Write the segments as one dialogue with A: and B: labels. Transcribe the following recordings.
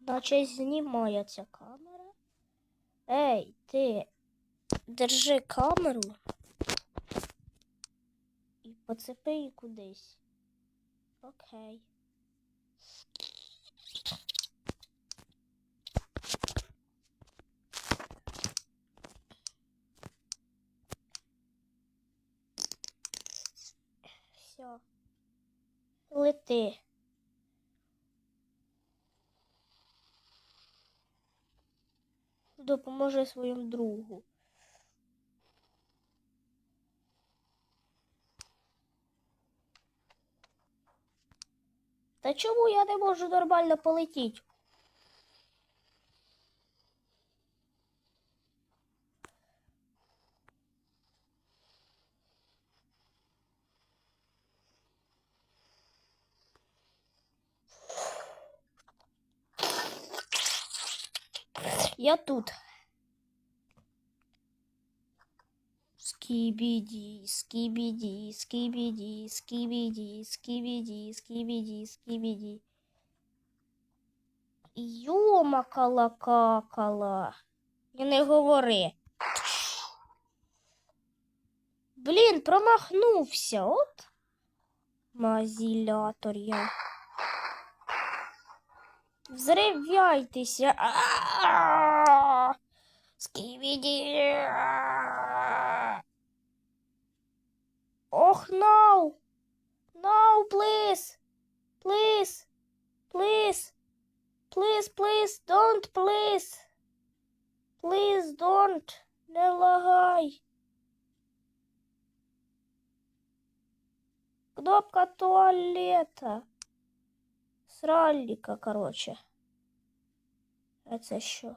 A: Наче знімає ця камера. Ей, ти держи камеру і поцепи її кудись. Окей. Все. Лети. Допоможи своєму другу. Та чому я не можу нормально полетіти? Я тут. Скибиди, скибиди, скибиди, скибиди, скибиди, скибиди, скибиди. Йома какала. І не говори. Блін, промахнувся, от. Мазілятор я. Скибиди. Ох. No, please. Please. Please. Please, please, don't, please. Please, don't. Не лагай. Кнопка туалета. Сральника, короче. А це що?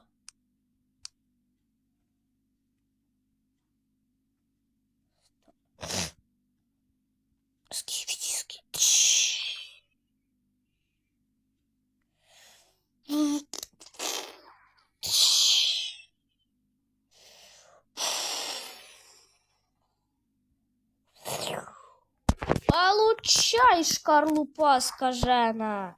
A: Получай, шкарлупа скажена.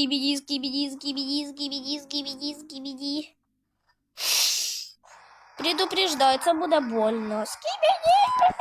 A: Скибиди, скибиди, скибиди, скибиди, скибиди, скибиди. Предупреждается, буде больно. Скибиди.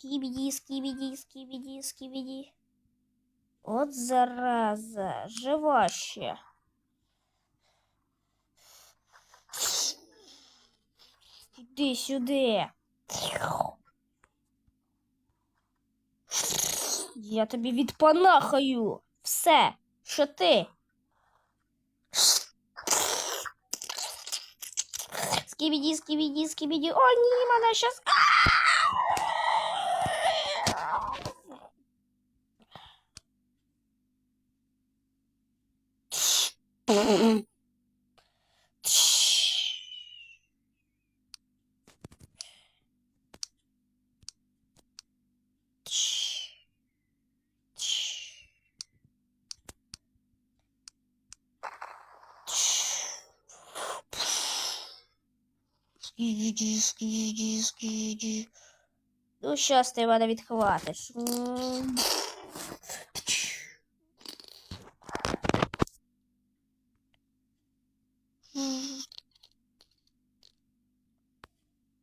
A: Скибиди, скибиди, скибиди, скибиди. От зараза, жива ще. Іди сюди. Я тобі відпанахаю. Все, що ти? Скибіді, скибіді, скибіді. О, ні, мене щас. Скіді, Ну, щас ти мене відхватиш.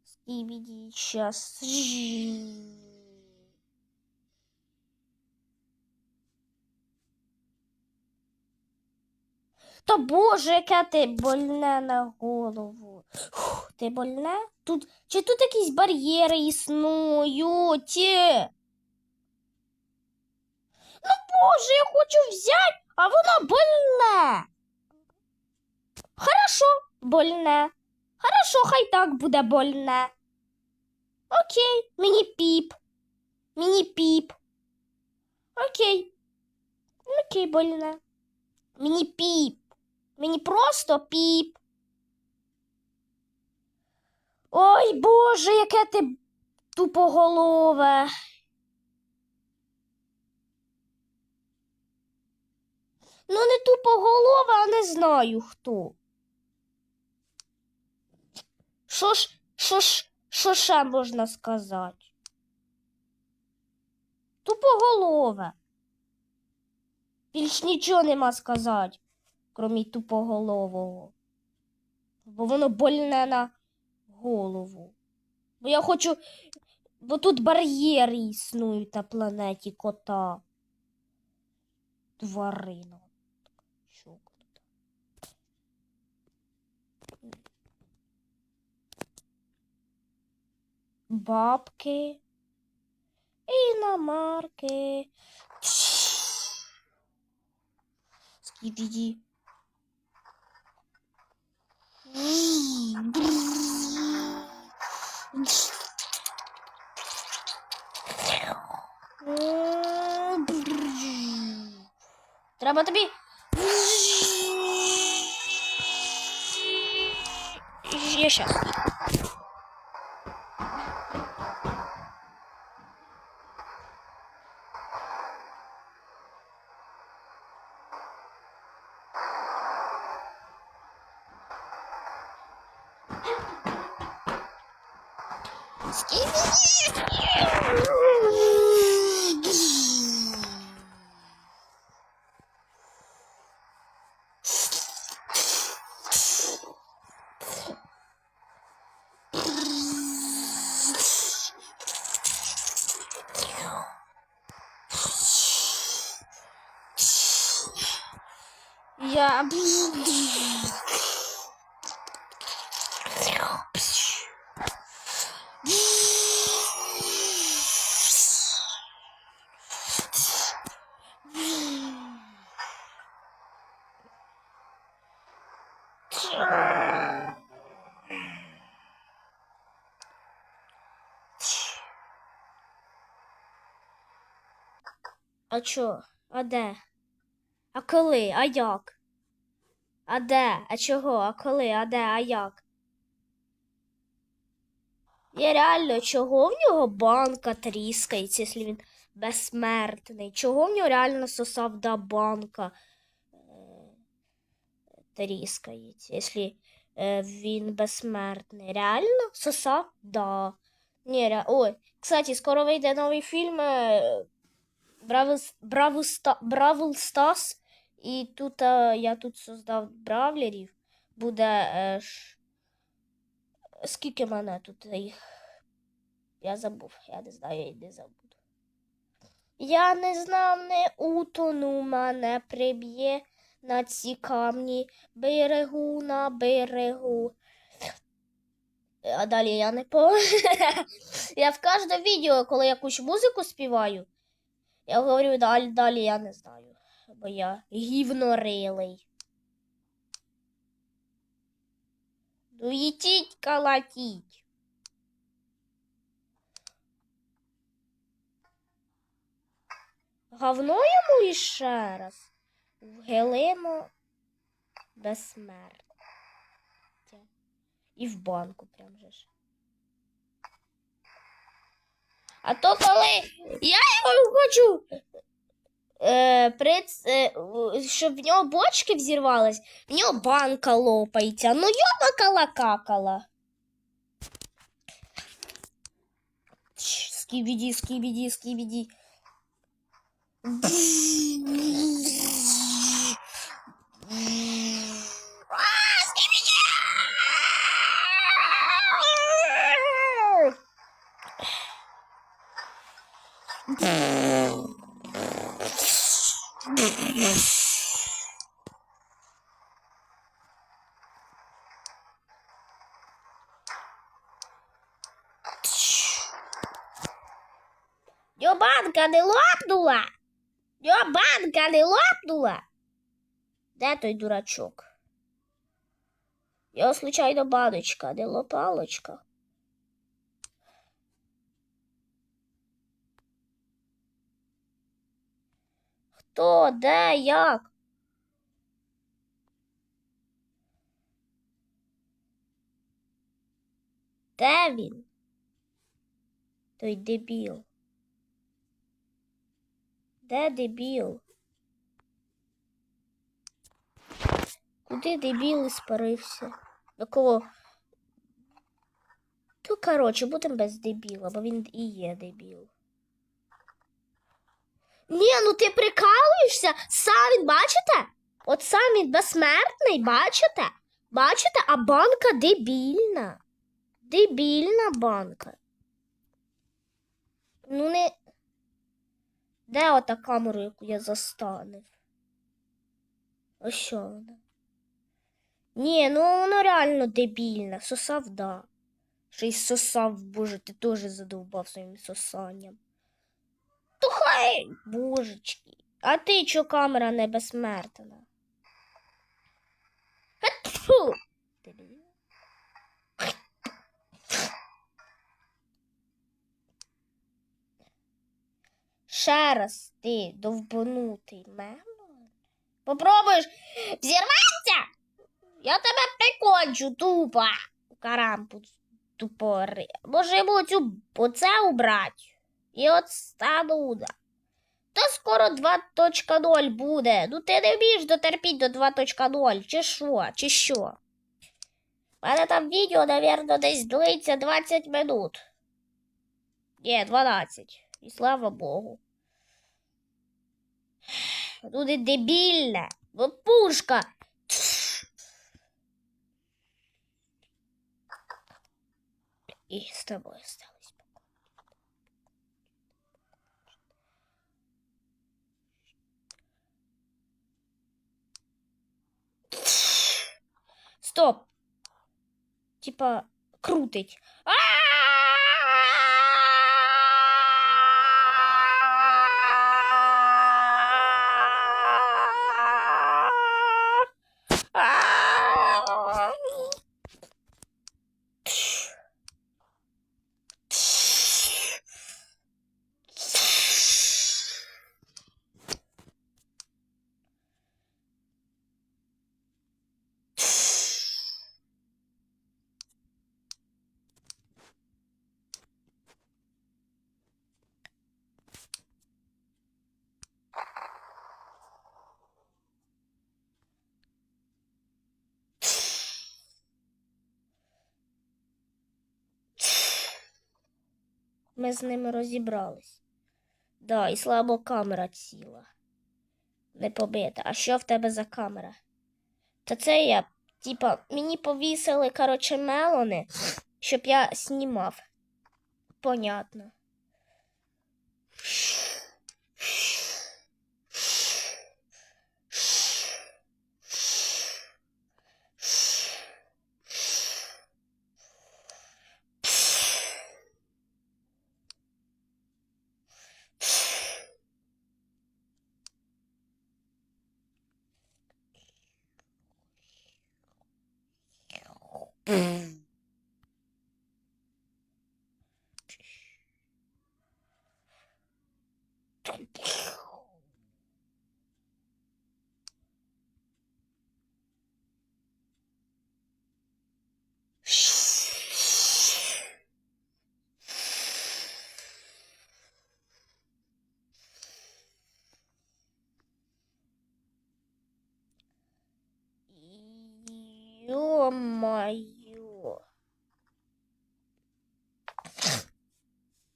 A: Скибіді, Скибиди, Та боже, яке ти больне на голову. Фух, ти больне? Тут, чи тут якісь бар'єри існують? Ну, боже, я хочу взяти, а воно больне. Хорошо, больне. Хорошо, хай так буде больне. Окей, мені піп. Мені піп. Окей. Окей, больне. Мені піп. Мені просто піп. Ой, Боже, яке ти тупоголове. Ну, не тупоголове, а не знаю хто. Що ж, що ж, що ще можна сказати? Тупоголове. Більш нічого нема сказати, крім тупоголового. Бо воно больне на голову. Бо я хочу. Бо тут бар'єри існують на планеті кота. Тварина. Бабки. Іномарки. Скибиди. Треба тобі. Я щас. Я. А чо? А де? А коли? А як? А де? А чого? А коли? А де? А як? Я реально, чого в нього банка тріскається, якщо він безсмертний? Чого в нього реально сосавда банка е, тріскається, якщо е, він безсмертний? Реально? Сосав? Да. Ні, ре... Ой, кстати, скоро вийде новий фільм е, Бравл, Бравл, Ста, Бравл Стас. І тут е, я тут создав бравлерів. Буде. Е, ш... Скільки мене тут їх? Я забув, я не знаю, я не забуду. Я не знав, не утону мене приб'є на ці камні берегу на берегу. А далі я не по. я в кожне відео, коли якусь музику співаю, я говорю далі, далі я не знаю, бо я гівнорилий. Ну їтіть калатіть. Говно йому іще раз. В Вгелимо. безсмертя. І в банку прям же ж. А то коли я його хочу, е, приц, е, в- щоб в нього бочки взірвались, в нього банка лопається. Ну йобакала какала. Тш, Скібіді, скібіді, Йобанка не лопнула. Йобанка не лопнула. Де той дурачок? Його случайно баночка, не лопалочка. Хто, де, як? Де він? Той дебіл. Де дебіл? Куди дебіл спарився? До кого? То, коротше, будемо без дебіла, бо він і є дебіл. Ні, ну ти прикалуєшся? Сам бачите? От сам він безсмертний, бачите? Бачите, а банка дебільна. Дебільна банка. Ну не. Де ота камера, яку я застанив? Ось що вона? Ні, ну воно реально дебільна. Сосав, да. Ще й сосав, боже, ти теж задовбав своїм сосанням. То хай, божечки. А ти чо камера не безсмертна? Фу! Ще раз ти довбанутий мелон. Попробуєш взірватися? Я тебе прикончу, тупа. Карампу тупори. Може йому цю оце убрати? І от стануда. Та скоро 2.0 буде. Ну ти не вмієш дотерпіти до 2.0, чи що, чи що? У мене там відео, навірно, десь длиться 20 минут. Ні, 12. І слава Богу. Ну не дебільне. Ну пушка. І з тобою сталося. Стоп. Типа крутить. Ми з ними розібрались. Да, і слабо камера ціла. Не побита. А що в тебе за камера? Та це я, типа, мені повісили, коротше, мелони, щоб я знімав. Понятно. You're my